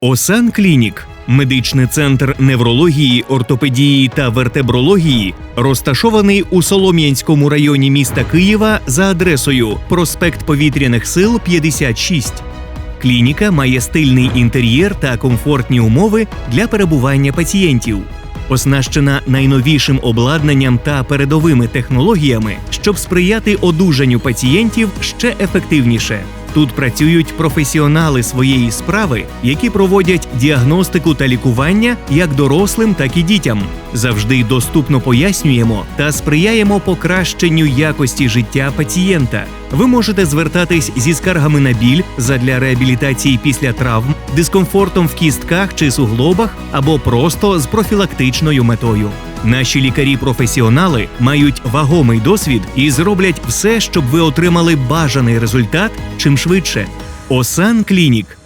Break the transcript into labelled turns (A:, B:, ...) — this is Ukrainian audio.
A: Осан Клінік медичний центр неврології, ортопедії та вертебрології, розташований у Солом'янському районі міста Києва за адресою Проспект Повітряних сил 56. Клініка має стильний інтер'єр та комфортні умови для перебування пацієнтів. Оснащена найновішим обладнанням та передовими технологіями, щоб сприяти одужанню пацієнтів ще ефективніше. Тут працюють професіонали своєї справи, які проводять діагностику та лікування як дорослим, так і дітям. Завжди доступно пояснюємо та сприяємо покращенню якості життя пацієнта. Ви можете звертатись зі скаргами на біль задля реабілітації після травм, дискомфортом в кістках чи суглобах або просто з профілактичною метою. Наші лікарі-професіонали мають вагомий досвід і зроблять все, щоб ви отримали бажаний результат чим швидше. Осан Клінік